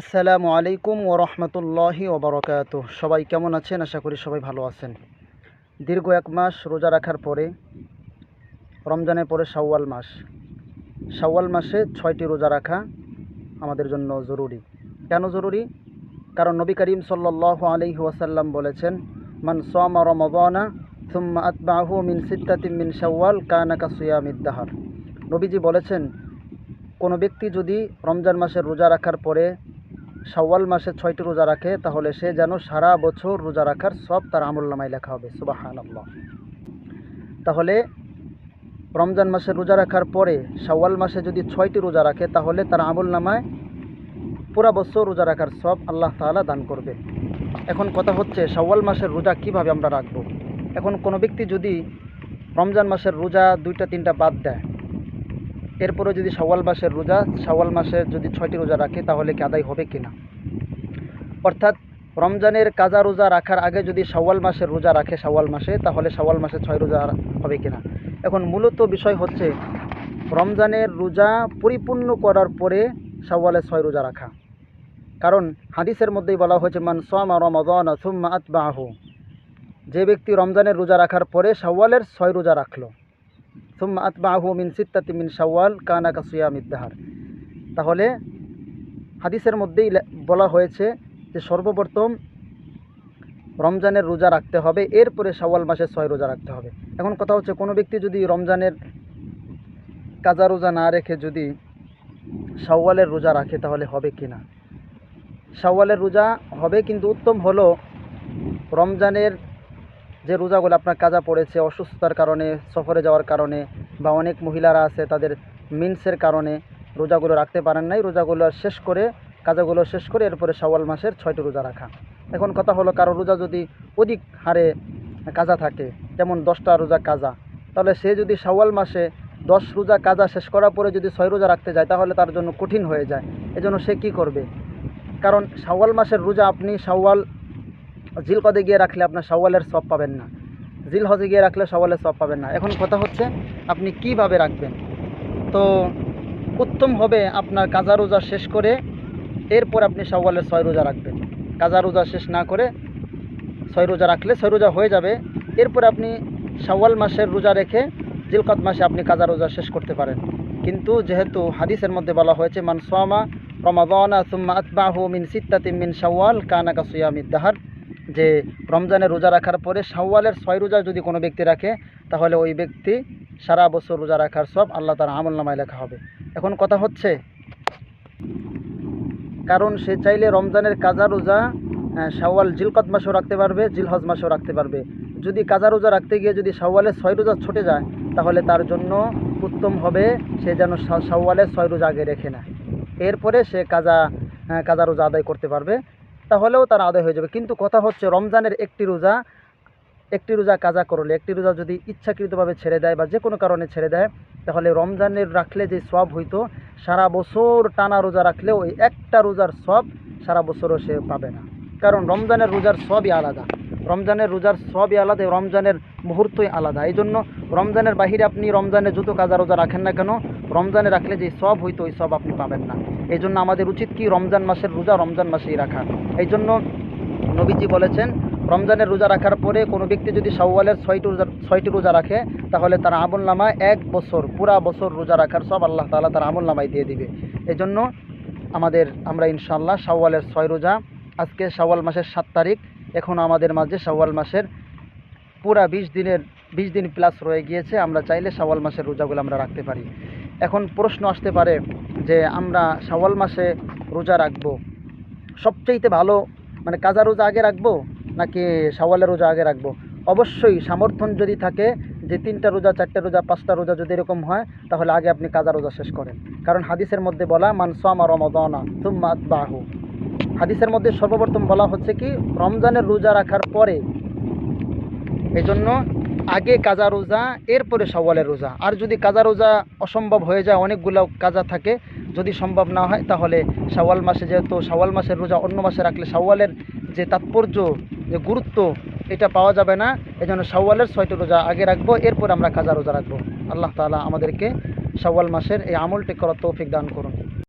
আসসালামু আলাইকুম ও রহমতুল্লাহি ওবরকাত সবাই কেমন আছেন? আশা করি সবাই ভালো আছেন। দীর্ঘ এক মাস রোজা রাখার পরে, রমজানের পরে শাওয়াল মাস। শাওয়াল মাসে ছয়টি রোজা রাখা আমাদের জন্য জরুরি। কেন জরুরি? কারণ নবী করিম সাল্লাহ আলহি ওয়াসাল্লাম বলেছেন, মান সোমা রমবানা সুম্মা আতবাহু মিন সিত্তাতিম মিন শাওয়াল কানাকা সুয়ামিদ্দাহার নবীজি বলেছেন, কোনো ব্যক্তি যদি রমজান মাসের রোজা রাখার পরে শাওয়াল মাসে ছয়টি রোজা রাখে, তাহলে সে যেন সারা বছর রোজা রাখার সব তার আমল নামায় লেখা হবে। সুবাহান আল্লাহ তাহলে রমজান মাসে রোজা রাখার পরে শাওয়াল মাসে যদি ছয়টি রোজা রাখে, তাহলে তার আমল নামায় পুরা বছর রোজা রাখার সব আল্লাহ তাআলা দান করবে। এখন কথা হচ্ছে, শাওয়াল মাসের রোজা কীভাবে আমরা রাখব? এখন কোনো ব্যক্তি যদি রমজান মাসের রোজা দুইটা, তিনটা বাদ দেয় এরপরে যদি শাওয়াল মাসের রোজা, শাওয়াল মাসের যদি ছয়টি রোজা রাখে, তাহলে কি আদায় হবে কিনা? অর্থাৎ রমজানের কাজা রোজা রাখার আগে যদি শাওয়াল মাসের রোজা রাখে শাওয়াল মাসে, তাহলে শাওয়াল মাসে ছয় রোজা হবে কিনা? এখন মূলত বিষয় হচ্ছে, রমজানের রোজা পরিপূর্ণ করার পরে শাওয়ালে ছয় রোজা রাখা। কারণ হাদিসের মধ্যেই বলা হয়েছে, মান সোমা রমাদান সুম্মা আতবাহু যে ব্যক্তি রমজানের রোজা রাখার পরে শাওয়ালের ছয় রোজা রাখল সুম্মা আতবাহু মিন সিত্তাতি মিন শাওয়াল কানা কাসুয়াম ইদ্দাহার তাহলে হাদিসের মধ্যেই বলা হয়েছে যে সর্বপ্রথম রমজানের রোজা রাখতে হবে, এরপরে শাওয়াল মাসে ছয় রোজা রাখতে হবে। এখন কথা হচ্ছে, কোনো ব্যক্তি যদি রমজানের কাজা রোজা না রেখে যদি শাওয়ালের রোজা রাখে, তাহলে হবে কি না? শাওয়ালের রোজা হবে, কিন্তু উত্তম হলো রমজানের যে রোজাগুলো আপনার কাজা পড়েছে, অসুস্থতার কারণে, সফরে যাওয়ার কারণে বা অনেক মহিলারা আছে তাদের মিন্সের কারণে রোজাগুলো রাখতে পারেন নাই। রোজাগুলো শেষ করে, কাজাগুলো শেষ করে এরপরে শাওয়াল মাসের ছয়টি রোজা রাখা। এখন কথা হলো কারও রোজা যদি অধিক হারে কাজা থাকে, যেমন দশটা রোজা কাজা, তাহলে সে যদি শাওয়াল মাসে দশ রোজা কাজা শেষ করার পরে যদি ছয় রোজা রাখতে যায়, তাহলে তার জন্য কঠিন হয়ে যায়। এজন্য সে কি করবে? কারণ শাওয়াল মাসের রোজা আপনি শাওয়াল জিলকদে গিয়ে রাখলে আপনার শাওয়ালের সব পাবেন না। জিল হজে গিয়ে রাখলে সওয়ালের সব পাবেন না। এখন কথা হচ্ছে, আপনি কীভাবে রাখবেন? তো উত্তম হবে আপনার কাজা রোজা শেষ করে এরপর আপনি শাওয়ালের ছয় রোজা রাখবেন। কাজা রোজা শেষ না করে ছয় রোজা রাখলে ছয় রোজা হয়ে যাবে। এরপর আপনি শাওয়াল মাসের রোজা রেখে জিলকত মাসে আপনি কাজা রোজা শেষ করতে পারেন। কিন্তু যেহেতু হাদিসের মধ্যে বলা হয়েছে, মান সোয়ামা রমাদানা সুম্মা আতবাহু মিন সিত্তাতি মিন শাওয়াল কানাকা সুয়ামিদ্দাহার যে রমজানের রোজা রাখার পরে শাওয়ালের ছয় রোজা যদি কোনো ব্যক্তি রাখে, তাহলে ওই ব্যক্তি সারা বছর রোজা রাখার সব আল্লাহ তার আমল নামায় লেখা হবে। এখন কথা হচ্ছে, কারণ সে চাইলে রমজানের কাজা রোজা শাওয়াল জিলকত মাসেও রাখতে পারবে, জিলহজ মাসেও রাখতে পারবে। যদি কাজা রোজা রাখতে গিয়ে যদি শাওয়ালের ছয় রোজা ছুটে যায়, তাহলে তার জন্য উত্তম হবে সে যেন শাওয়ালের ছয় রোজা আগে রেখে নেয় এরপরে সে কাজা কাজা রোজা আদায় করতে পারবে। তাহলেও তার আদায় হয়ে যাবে। কিন্তু কথা হচ্ছে, রমজানের একটি রোজা একটি রোজা কাজা করলে, একটি রোজা যদি ইচ্ছাকৃতভাবে ছেড়ে দেয় বা যে কোনো কারণে ছেড়ে দেয়, তাহলে রমজানের রাখলে যে সব হইতো, সারা বছর টানা রোজা রাখলেও ওই একটা রোজার সব সারা বছরও সে পাবে না। কারণ রমজানের রোজার সবই আলাদা। রমজানের রোজার সবই আলাদা, রমজানের মুহূর্তই আলাদা। এই জন্য রমজানের বাহিরে আপনি রমজানে যত কাজা রোজা রাখেন না কেন, রমজানে রাখলে যে সব হইতো, ওই সব আপনি পাবেন না। এই জন্য আমাদের উচিত কি রমজান মাসের রোজা রমজান মাসেই রাখা। এই জন্য নবীজি বলেছেন, রমজানের রোজা রাখার পরে কোনো ব্যক্তি যদি শাওয়ালের ছয়টি রোজা ছয়টি রোজা রাখে, তাহলে তার আমল নামায় এক বছর, পুরা বছর রোজা রাখার সব আল্লাহ তাআলা তার আমল নামায় দিয়ে দিবে। এই জন্য আমাদের আমরা ইনশাল্লাহ শাওয়ালের ছয় রোজা, আজকে শাওয়াল মাসের সাত তারিখ, এখন আমাদের মাঝে শাওয়াল মাসের পুরা বিশ দিনের, বিশ দিন প্লাস রয়ে গিয়েছে, আমরা চাইলে শাওয়াল মাসের রোজাগুলো আমরা রাখতে পারি। এখন প্রশ্ন আসতে পারে যে আমরা শাওয়াল মাসে রোজা রাখব? সবচাইতে ভালো মানে কাজা রোজা আগে রাখব নাকি শাওয়ালের রোজা আগে রাখব? অবশ্যই সামর্থ্য যদি থাকে যে তিনটা রোজা, চারটে রোজা, পাঁচটা রোজা যদি এরকম হয়, তাহলে আগে আপনি কাজা রোজা শেষ করেন। কারণ হাদিসের মধ্যে বলা মানসামা রমদানা তুম্মা বাহু হাদিসের মধ্যে সর্বপ্রথম বলা হচ্ছে কি, রমজানের রোজা রাখার পরে। এই জন্য আগে কাজা রোজা, এরপরে শাওয়ালের রোজা। আর যদি কাজা রোজা অসম্ভব হয়ে যায় অনেকগুলো কাজা থাকে যদি সম্ভব না হয়, তাহলে শাওয়াল মাসে যেহেতু শাওয়াল মাসের রোজা অন্য মাসে রাখলে শাওয়ালের যে তাৎপর্য, যে গুরুত্ব, এটা পাওয়া যাবে না। এজন্য শাওয়ালের ছয়টি রোজা আগে রাখব, এরপর আমরা কাজা রোজা রাখব। আল্লাহ তালা আমাদেরকে শাওয়াল মাসের এই আমলটি করার তৌফিক দান করুন।